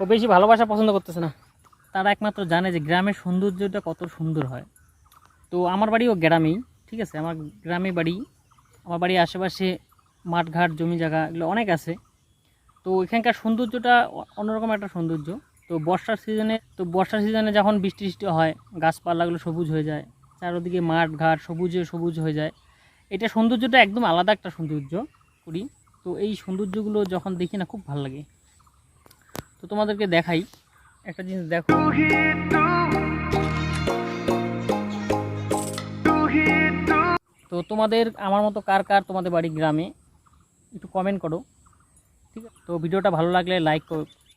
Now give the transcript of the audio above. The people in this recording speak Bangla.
ও বেশি ভালোবাসা পছন্দ করতেছে না। তারা একমাত্র জানে যে গ্রামের সৌন্দর্যটা কত সুন্দর হয়। তো আমার বাড়িও গ্রামেই, ঠিক আছে? আমার গ্রামে বাড়ি, আমার বাড়ির আশেপাশে মাঠঘাট, জমি জায়গা এগুলো অনেক আছে। তো এখানকার সৌন্দর্যটা অন্যরকম একটা সৌন্দর্য। তো বর্ষার সিজনে, তো বর্ষার সিজনে যখন বৃষ্টি বৃষ্টি হয়, গাছপালাগুলো সবুজ হয়ে যায়, চারোদিকে মাঠ ঘাট সবুজে সবুজ হয়ে যায়। এটা সৌন্দর্যটা একদম আলাদা একটা সৌন্দর্য করি। তো এই সৌন্দর্যগুলো যখন দেখি না, খুব ভালো লাগে। তো তোমাদেরকে দেখাই। একটা জিনিস দেখো। তো তোমাদের, আমার মতো কার কার তোমাদের বাড়ি গ্রামে, একটু কমেন্ট করো। ঠিক আছে? তো ভিডিওটা ভালো লাগলে লাইক